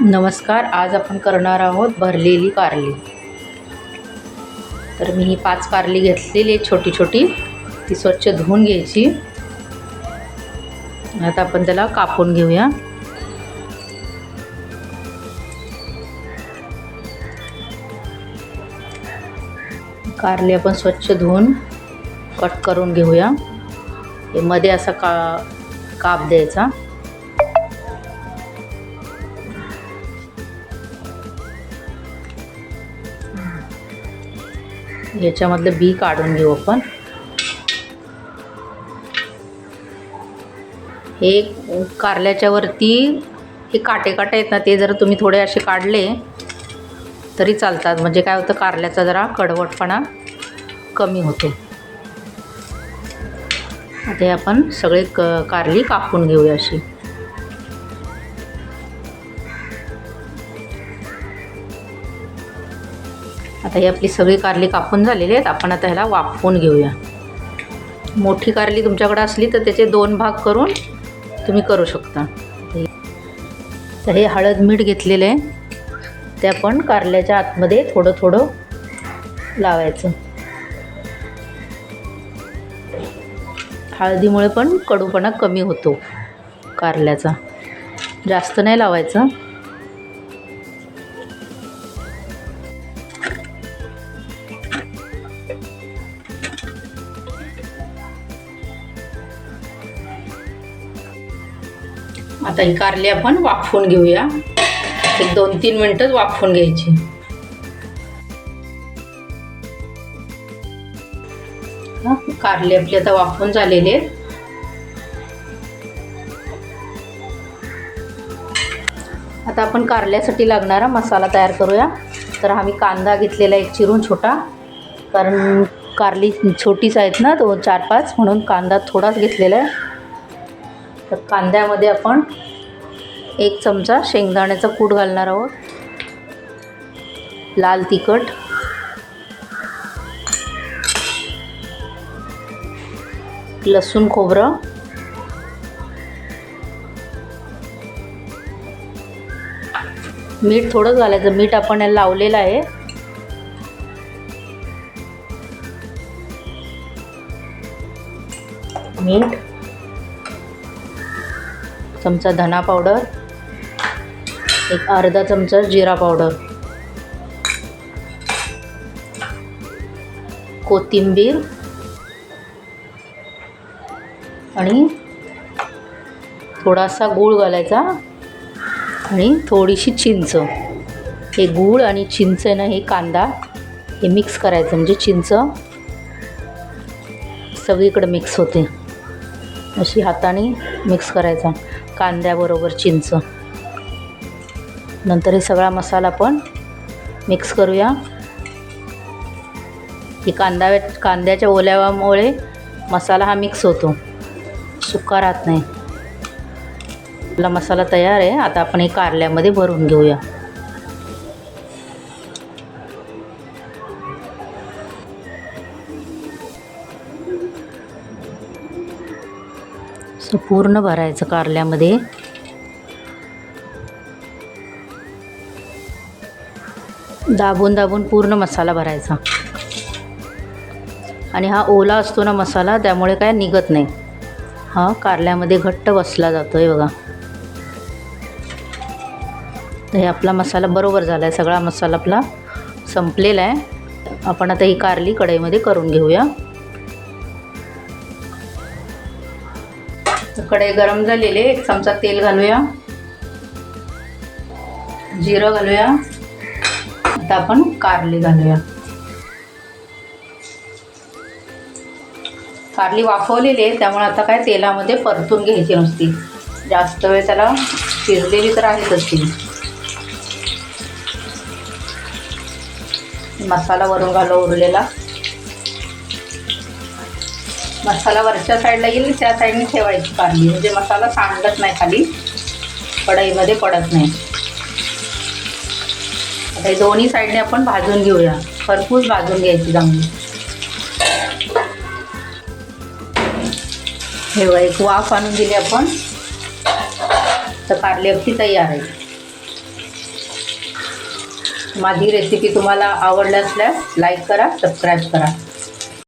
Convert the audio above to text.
नमस्कार आज आपण करणार आहोत भरलेली कारली. तर मी ही पाच कारली घेतलेली आहे छोटी छोटी ती स्वच्छ धुवून घ्यायची. आता आपण त्याला कापून घेऊया. कारली आपण स्वच्छ धुवून कट करून घेऊया. मध्ये असा का काप द्यायचा. याच्यामधलं बी काढून घेऊ आपण. हे कारल्याच्या वरती हे काटे काटे आहेत ना ते जर तुम्ही थोडे असे काढले तरी चालतात. म्हणजे काय होतं कारल्याचा जरा कडवटपणा कमी होतो. आता आपण सगळे क कारली कापून घेऊया अशी. आता ही आपली सगळी कारली कापून झालेली आहेत. आपण आता ह्याला वाफवून घेऊया. मोठी कारली तुमच्याकडे असली तर त्याचे दोन भाग करून तुम्ही करू शकता. तर हे हळद मीठ घेतलेलं आहे. ते आपण कारल्याच्या आतमध्ये थोडं थोडं लावायचं. हळदीमुळे पण कडूपणा कमी होतो कारल्याचा. जास्त नाही लावायचं. आता ही कारली आपण वाफवून घेऊया. एक दोन तीन मिनटंच वाफवून घ्यायची. कारले आपले आता वाफवून झालेले आता आपण कारल्यासाठी लागणारा मसाला तयार करूया. तर आम्ही कांदा घेतलेला एक चिरून छोटा. कारण कारली छोटीच आहेत ना तो चार पाच म्हणून कांदा थोडाच घेतलेला आहे. तर कांद्यामध्ये आपण एक चमचा शेंगदाण्याचा कूट घालणार आहोत. लाल तिखट. लसूण खोबरं. मीठ थोडंच घालायचं. मीठ आपण याला लावलेलं आहे. मीठ चमचा धना पावडर. एक अर्धा चमचा जिरा पावडर. कोथिंबीर. आणि थोडासा गूळ घालायचा. आणि थोडीशी चिंच. हे गूळ आणि चिंच आहे ना हे कांदा हे मिक्स करायचं. म्हणजे चिंच सगळीकडे मिक्स होते. अशी हाताने मिक्स करायचा. कांद्याबरोबर चिंच. नंतर हे सगळा मसाला पण मिक्स करूया. की कांदा कांद्याच्या ओल्यावामुळे मसाला हा मिक्स होतो. सुका राहत नाही. आपला मसाला तयार आहे. आता आपण हे कारल्यामध्ये भरून घेऊया. असं पूर्ण भरायचं कारल्यामध्ये. दाबून दाबून पूर्ण मसाला भरायचा. आणि हा ओला असतो ना मसाला त्यामुळे काय निघत नाही. हा कारल्यामध्ये घट्ट बसला जातो आहे बघा. तर हे आपला मसाला बरोबर झाला आहे सगळा मसाला आपला संपलेला आहे. आपण आता ही कारली कढईमध्ये करून घेऊया. कढई गरम झालेले. एक चमचा तेल घालूया. जिरं घालूया. आता आपण कारली घालूया. कारली वाफवलेली आहे त्यामुळे आता काय तेलामध्ये परतून घ्यायची नसती. जास्त वेळ त्याला शिजलेली तर आहेच असती मसाला वरून घालू उरलेला. मसाला वरच्या साईडला येईल त्या साईडने ठेवायची कांदी म्हणजे मसाला सांडत नाही खाली. कढईमध्ये पडत नाही. आता हे दोन्ही साईडने आपण भाजून घेऊया. खरपूस भाजून घ्यायची चांगली. हे एक वाफ आणून दिली आपण. तर कारली अगदी तयार आहे. माझी रेसिपी तुम्हाला आवडल्या असल्यास लाईक करा सबस्क्राईब करा.